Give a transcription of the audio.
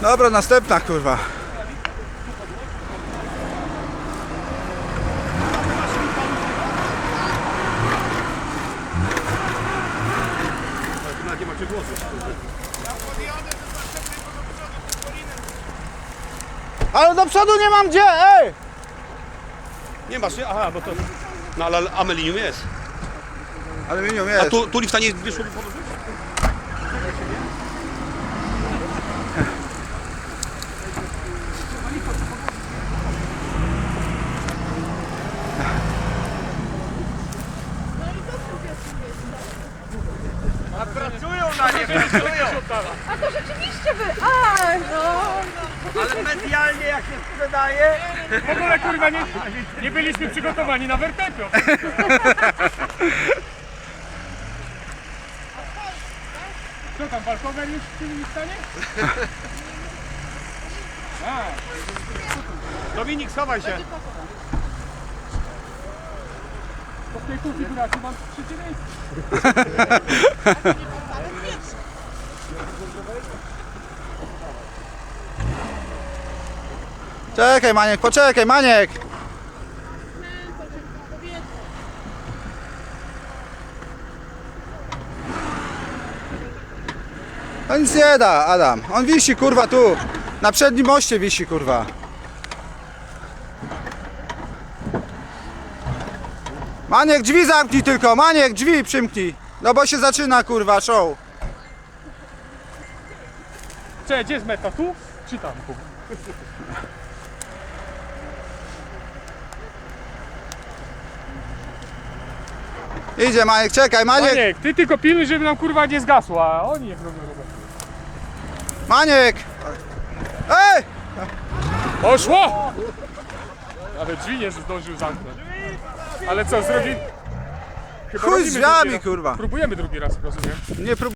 Dobra, następna kurwa. Nie macie głosu. Ale do przodu nie mam gdzie, ej! Nie masz, nie? Aha, bo to... No ale amelinium jest. Aluminium A jest. tu, tu lifta nie wyszło mi podłożyć? Pracują na nie, pracują. A to rzeczywiście wy... A, no. Ale medialnie jak się sprzedaje, W ogóle kurwa nie, nie byliśmy przygotowani na wertepio. Co tam, walkover już w tym stanie? A, Dominik, schowaj się. Mam. Czekaj Maniek, poczekaj Maniek! To nic nie da, Adam. On wisi kurwa tu. Na przednim moście wisi kurwa. Maniek, drzwi zamknij tylko, Maniek, drzwi przymknij. No bo się zaczyna kurwa show. Cześć, gdzie jest meta? Tu? Czy tam? Idzie Maniek, czekaj, Maniek, Maniek, ty tylko pilnuj, żeby nam kurwa nie zgasła, a oni jak robią robotę. Maniek! Ej! Poszło! Nawet drzwi nie zdążył zamknąć. Ale co, zrobi... Chyba Chuj z drzwiami, drugi raz. kurwa. Próbujemy drugi raz, rozumiem. Nie prób